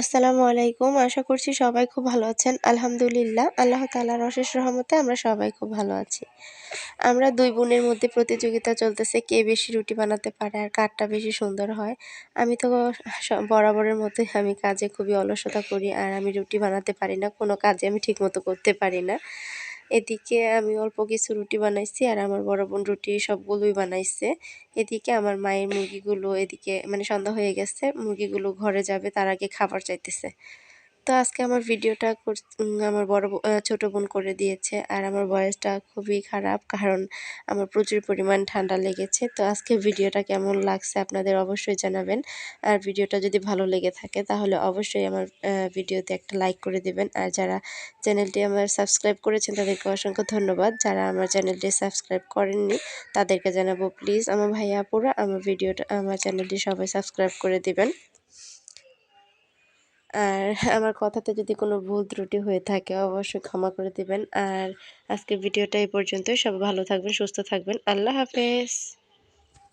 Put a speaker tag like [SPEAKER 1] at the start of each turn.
[SPEAKER 1] আসসালামু আলাইকুম। আশা করছি সবাই খুব ভালো আছেন। আলহামদুলিল্লাহ, আল্লাহ তালার অশেষ রহমতে আমরা সবাই খুব ভালো আছি। আমরা দুই বোনের মধ্যে প্রতিযোগিতা চলতেছে, কে বেশি রুটি বানাতে পারে আর কারটা বেশি সুন্দর হয়। আমি তো বরাবরের মধ্যে আমি কাজে খুবই অলসতা করি আর আমি রুটি বানাতে পারি না, কোনো কাজে আমি ঠিকমতো করতে পারি না। এদিকে আমি অল্প কিছু রুটি বানাইছি আর আমার বড় বোন রুটি সবগুলোই বানাইছে। এদিকে আমার মায়ের মুরগিগুলো এদিকে মানে সন্ধ্যা হয়ে গেছে, মুরগিগুলো ঘরে যাবে, তার আগে খাবার চাইতেছে। তো আজকে আমার ভিডিওটা আমার বড় ছোট বোন করে দিয়েছে আর আমার বয়সটা খুবই খারাপ কারণ আমার প্রচুর পরিমাণ ঠান্ডা লেগেছে। তো আজকে ভিডিওটা কেমন লাগছে আপনাদের অবশ্যই জানাবেন। আর ভিডিওটা যদি ভালো লেগে থাকে তাহলে অবশ্যই আমার ভিডিওতে একটা লাইক করে দেবেন। আর যারা চ্যানেলটি আমার সাবস্ক্রাইব করেছেন তাদেরকে অসংখ্য ধন্যবাদ। যারা আমার চ্যানেলটি সাবস্ক্রাইব করেননি তাদেরকে জানাব প্লিজ। আমার ভাইয়া আপুরা আমার ভিডিওটা, আমার চ্যানেলটি সবাই সাবস্ক্রাইব করে দিবেন। আর আমার কথাতে যদি কোনো ভুল ত্রুটি হয়ে থাকে অবশ্যই ক্ষমা করে দেবেন। আর আজকে ভিডিওটা এই পর্যন্তই। সব ভালো থাকবেন, সুস্থ থাকবেন। আল্লাহ হাফেজ।